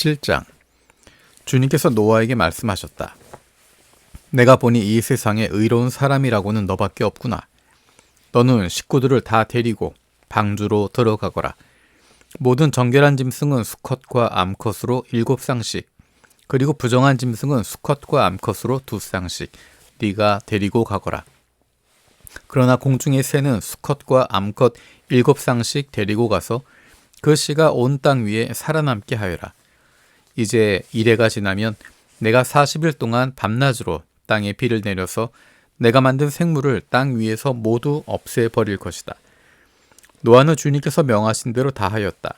17장 주님께서 노아에게 말씀하셨다. 내가 보니 이 세상에 의로운 사람이라고는 너밖에 없구나. 너는 식구들을 다 데리고 방주로 들어가거라. 모든 정결한 짐승은 수컷과 암컷으로 일곱 쌍씩, 그리고 부정한 짐승은 수컷과 암컷으로 두 쌍씩 네가 데리고 가거라. 그러나 공중의 새는 수컷과 암컷 일곱 쌍씩 데리고 가서 그 씨가 온 땅 위에 살아남게 하여라. 이제 이래가 지나면 내가 40일 동안 밤낮으로 땅에 비를 내려서 내가 만든 생물을 땅 위에서 모두 없애 버릴 것이다. 노아는 주님께서 명하신 대로 다 하였다.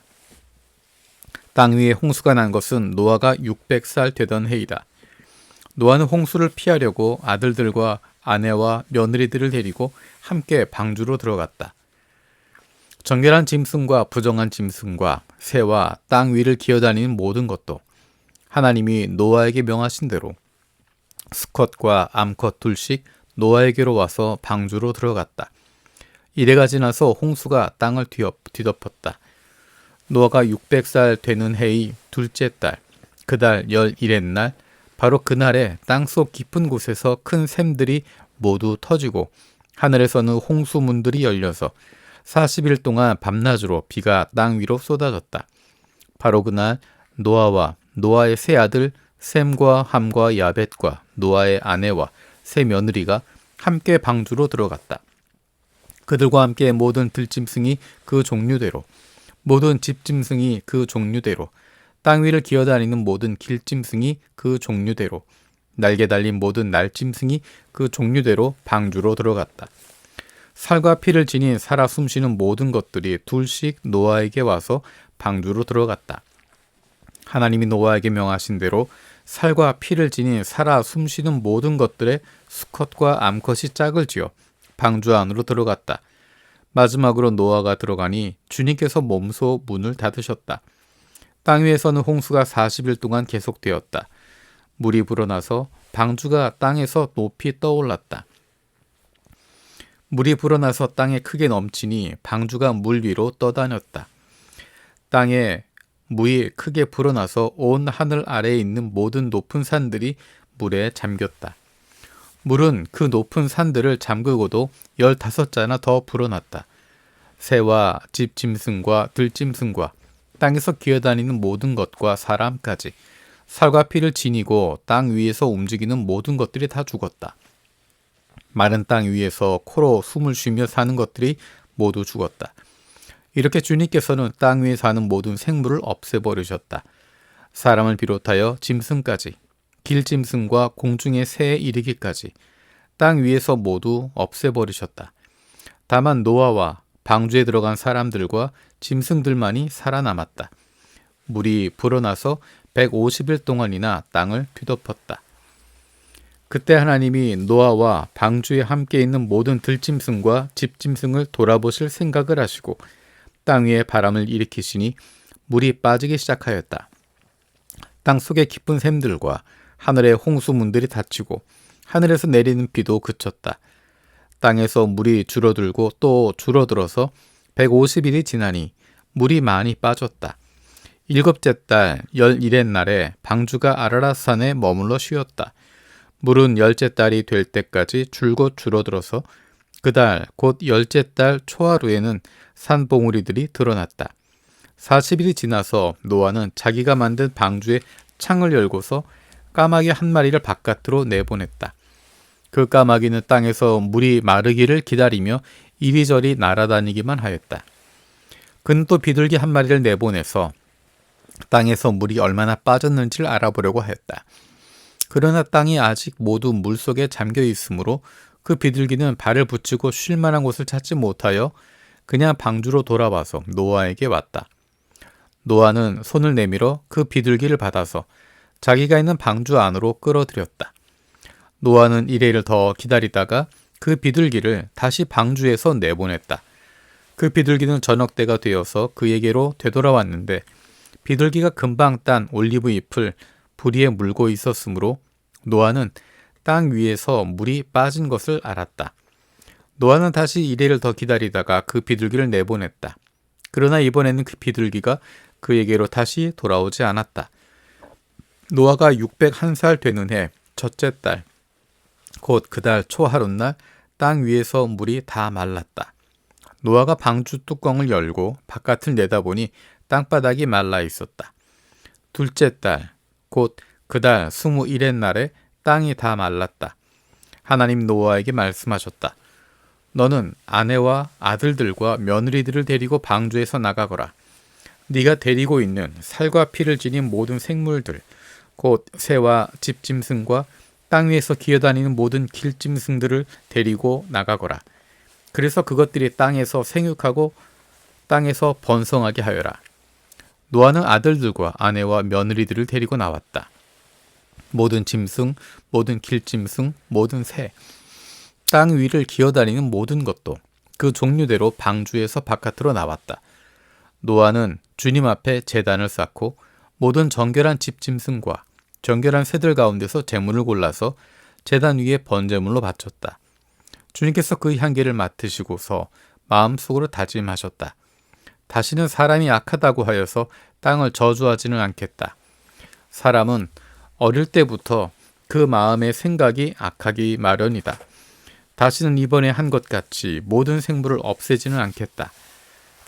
땅 위에 홍수가 난 것은 노아가 600살 되던 해이다. 노아는 홍수를 피하려고 아들들과 아내와 며느리들을 데리고 함께 방주로 들어갔다. 정결한 짐승과 부정한 짐승과 새와 땅 위를 기어다니는 모든 것도 하나님이 노아에게 명하신 대로 수컷과 암컷 둘씩 노아에게로 와서 방주로 들어갔다. 이래가 지나서 홍수가 땅을 뒤덮었다. 노아가 600살 되는 해의 둘째 달, 그달 열일의 날, 바로 그날에 땅속 깊은 곳에서 큰 샘들이 모두 터지고 하늘에서는 홍수문들이 열려서 40일 동안 밤낮으로 비가 땅 위로 쏟아졌다. 바로 그날 노아와 노아의 세 아들 샘과 함과 야벳과 노아의 아내와 세 며느리가 함께 방주로 들어갔다. 그들과 함께 모든 들짐승이 그 종류대로 모든 집짐승이 그 종류대로 땅 위를 기어다니는 모든 길짐승이 그 종류대로 날개 달린 모든 날짐승이 그 종류대로 방주로 들어갔다. 살과 피를 지닌 살아 숨쉬는 모든 것들이 둘씩 노아에게 와서 방주로 들어갔다. 하나님이 노아에게 명하신 대로 살과 피를 지닌 살아 숨쉬는 모든 것들의 수컷과 암컷이 짝을 지어 방주 안으로 들어갔다. 마지막으로 노아가 들어가니 주님께서 몸소 문을 닫으셨다. 땅 위에서는 홍수가 40일 동안 계속되었다. 물이 불어나서 방주가 땅에서 높이 떠올랐다. 물이 불어나서 땅에 크게 넘치니 방주가 물 위로 떠다녔다. 땅에 물이 크게 불어나서 온 하늘 아래에 있는 모든 높은 산들이 물에 잠겼다. 물은 그 높은 산들을 잠그고도 열다섯 자나 더 불어났다. 새와 집짐승과 들짐승과 땅에서 기어다니는 모든 것과 사람까지 살과 피를 지니고 땅 위에서 움직이는 모든 것들이 다 죽었다. 마른 땅 위에서 코로 숨을 쉬며 사는 것들이 모두 죽었다. 이렇게 주님께서는 땅 위에 사는 모든 생물을 없애버리셨다. 사람을 비롯하여 짐승까지, 길짐승과 공중의 새에 이르기까지 땅 위에서 모두 없애버리셨다. 다만 노아와 방주에 들어간 사람들과 짐승들만이 살아남았다. 물이 불어나서 150일 동안이나 땅을 뒤덮었다. 그때 하나님이 노아와 방주에 함께 있는 모든 들짐승과 집짐승을 돌아보실 생각을 하시고 땅 위에 바람을 일으키시니 물이 빠지기 시작하였다. 땅 속의 깊은 샘들과 하늘의 홍수문들이 닫히고 하늘에서 내리는 비도 그쳤다. 땅에서 물이 줄어들고 또 줄어들어서 150일이 지나니 물이 많이 빠졌다. 일곱째 달 열일의 날에 방주가 아라라산에 머물러 쉬었다. 물은 열째 달이 될 때까지 줄곧 줄어들어서 그달 곧 열째 달 초하루에는 산봉우리들이 드러났다. 40일이 지나서 노아는 자기가 만든 방주에 창을 열고서 까마귀 한 마리를 바깥으로 내보냈다. 그 까마귀는 땅에서 물이 마르기를 기다리며 이리저리 날아다니기만 하였다. 그는 또 비둘기 한 마리를 내보내서 땅에서 물이 얼마나 빠졌는지를 알아보려고 하였다. 그러나 땅이 아직 모두 물 속에 잠겨 있으므로 그 비둘기는 발을 붙이고 쉴 만한 곳을 찾지 못하여 그냥 방주로 돌아와서 노아에게 왔다. 노아는 손을 내밀어 그 비둘기를 받아서 자기가 있는 방주 안으로 끌어들였다. 노아는 이래를 더 기다리다가 그 비둘기를 다시 방주에서 내보냈다. 그 비둘기는 저녁 때가 되어서 그에게로 되돌아왔는데 비둘기가 금방 딴 올리브 잎을 부리에 물고 있었으므로 노아는 땅 위에서 물이 빠진 것을 알았다. 노아는 다시 이래를 더 기다리다가 그 비둘기를 내보냈다. 그러나 이번에는 그 비둘기가 그에게로 다시 돌아오지 않았다. 노아가 601살 되는 해 첫째 달, 곧 그달 초하룻날 땅 위에서 물이 다 말랐다. 노아가 방주 뚜껑을 열고 바깥을 내다보니 땅바닥이 말라 있었다. 둘째 달, 곧 그달 스무일의 날에 땅이 다 말랐다. 하나님 노아에게 말씀하셨다. 너는 아내와 아들들과 며느리들을 데리고 방주에서 나가거라. 네가 데리고 있는 살과 피를 지닌 모든 생물들, 곧 새와 집짐승과 땅 위에서 기어다니는 모든 길짐승들을 데리고 나가거라. 그래서 그것들이 땅에서 생육하고 땅에서 번성하게 하여라. 노아는 아들들과 아내와 며느리들을 데리고 나왔다. 모든 짐승, 모든 길짐승, 모든 새, 땅 위를 기어다니는 모든 것도 그 종류대로 방주에서 바깥으로 나왔다. 노아는 주님 앞에 재단을 쌓고 모든 정결한 집짐승과 정결한 새들 가운데서 재물을 골라서 재단 위에 번제물로 바쳤다. 주님께서 그 향기를 맡으시고서 마음속으로 다짐하셨다. 다시는 사람이 악하다고 하여서 땅을 저주하지는 않겠다. 사람은 어릴 때부터 그 마음의 생각이 악하기 마련이다. 다시는 이번에 한 것 같이 모든 생물을 없애지는 않겠다.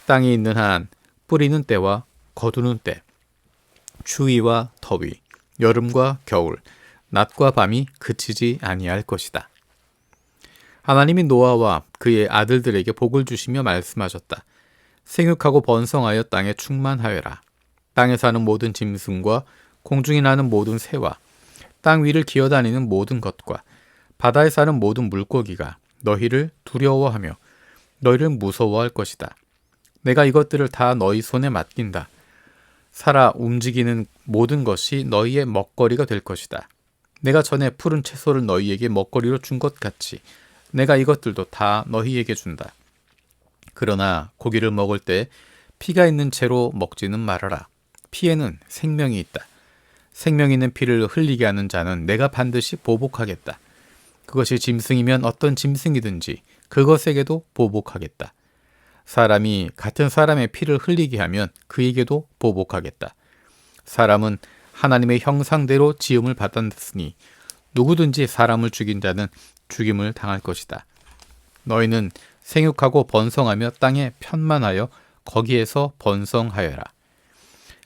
땅에 있는 한 뿌리는 때와 거두는 때, 추위와 더위, 여름과 겨울, 낮과 밤이 그치지 아니할 것이다. 하나님이 노아와 그의 아들들에게 복을 주시며 말씀하셨다. 생육하고 번성하여 땅에 충만하여라. 땅에 사는 모든 짐승과 공중에 나는 모든 새와 땅 위를 기어다니는 모든 것과 바다에 사는 모든 물고기가 너희를 두려워하며 너희를 무서워할 것이다. 내가 이것들을 다 너희 손에 맡긴다. 살아 움직이는 모든 것이 너희의 먹거리가 될 것이다. 내가 전에 푸른 채소를 너희에게 먹거리로 준 것 같이 내가 이것들도 다 너희에게 준다. 그러나 고기를 먹을 때 피가 있는 채로 먹지는 말아라. 피에는 생명이 있다. 생명 있는 피를 흘리게 하는 자는 내가 반드시 보복하겠다. 그것이 짐승이면 어떤 짐승이든지 그것에게도 보복하겠다. 사람이 같은 사람의 피를 흘리게 하면 그에게도 보복하겠다. 사람은 하나님의 형상대로 지음을 받았으니 누구든지 사람을 죽인 자는 죽임을 당할 것이다. 너희는 생육하고 번성하며 땅에 편만하여 거기에서 번성하여라.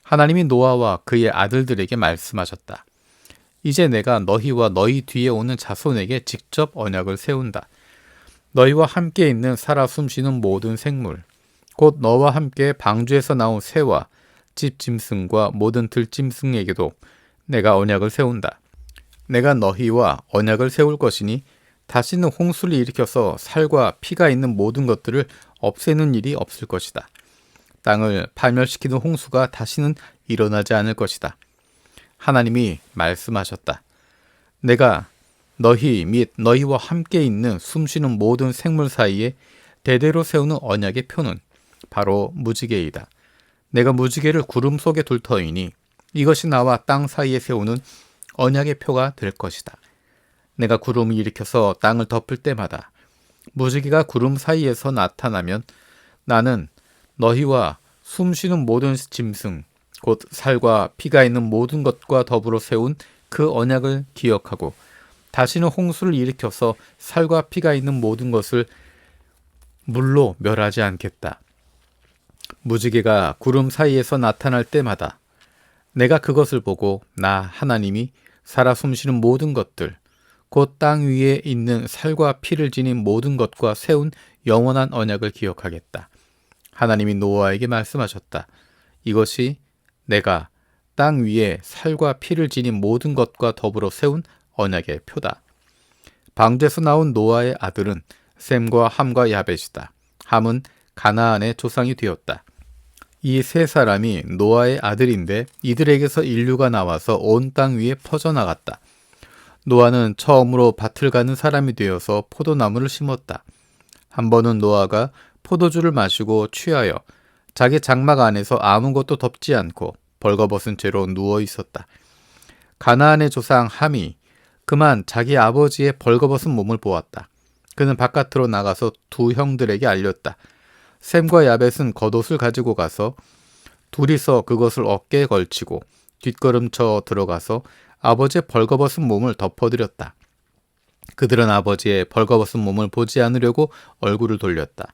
하나님이 노아와 그의 아들들에게 말씀하셨다. 이제 내가 너희와 너희 뒤에 오는 자손에게 직접 언약을 세운다. 너희와 함께 있는 살아 숨쉬는 모든 생물, 곧 너와 함께 방주에서 나온 새와 집짐승과 모든 들짐승에게도 내가 언약을 세운다. 내가 너희와 언약을 세울 것이니 다시는 홍수를 일으켜서 살과 피가 있는 모든 것들을 없애는 일이 없을 것이다. 땅을 파멸시키는 홍수가 다시는 일어나지 않을 것이다. 하나님이 말씀하셨다. 내가 너희 및 너희와 함께 있는 숨쉬는 모든 생물 사이에 대대로 세우는 언약의 표는 바로 무지개이다. 내가 무지개를 구름 속에 둘 터이니 이것이 나와 땅 사이에 세우는 언약의 표가 될 것이다. 내가 구름을 일으켜서 땅을 덮을 때마다 무지개가 구름 사이에서 나타나면 나는 너희와 숨쉬는 모든 짐승, 곧 살과 피가 있는 모든 것과 더불어 세운 그 언약을 기억하고 다시는 홍수를 일으켜서 살과 피가 있는 모든 것을 물로 멸하지 않겠다. 무지개가 구름 사이에서 나타날 때마다 내가 그것을 보고 나 하나님이 살아 숨쉬는 모든 것들, 곧 땅 위에 있는 살과 피를 지닌 모든 것과 세운 영원한 언약을 기억하겠다. 하나님이 노아에게 말씀하셨다. 이것이 내가 땅 위에 살과 피를 지닌 모든 것과 더불어 세운 언약의 표다. 방주에서 나온 노아의 아들은 셈과 함과 야벳이다. 함은 가나안의 조상이 되었다. 이 세 사람이 노아의 아들인데 이들에게서 인류가 나와서 온 땅 위에 퍼져나갔다. 노아는 처음으로 밭을 가는 사람이 되어서 포도나무를 심었다. 한 번은 노아가 포도주를 마시고 취하여 자기 장막 안에서 아무것도 덮지 않고 벌거벗은 채로 누워 있었다. 가나안의 조상 함이 그만 자기 아버지의 벌거벗은 몸을 보았다. 그는 바깥으로 나가서 두 형들에게 알렸다. 샘과 야벳은 겉옷을 가지고 가서 둘이서 그것을 어깨에 걸치고 뒷걸음쳐 들어가서 아버지의 벌거벗은 몸을 덮어드렸다. 그들은 아버지의 벌거벗은 몸을 보지 않으려고 얼굴을 돌렸다.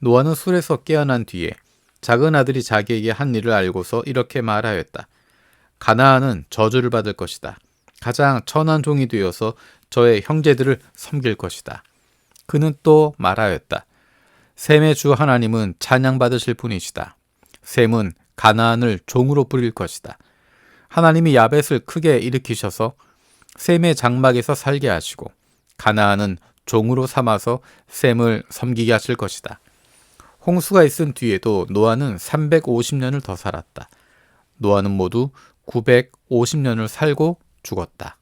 노아는 술에서 깨어난 뒤에 작은 아들이 자기에게 한 일을 알고서 이렇게 말하였다. 가나안은 저주를 받을 것이다. 가장 천한 종이 되어서 저의 형제들을 섬길 것이다. 그는 또 말하였다. 셈의 주 하나님은 찬양받으실 분이시다. 셈은 가나안을 종으로 부릴 것이다. 하나님이 야벳을 크게 일으키셔서 셈의 장막에서 살게 하시고 가나안은 종으로 삼아서 셈을 섬기게 하실 것이다. 홍수가 있은 뒤에도 노아는 350년을 더 살았다. 노아는 모두 950년을 살고 죽었다.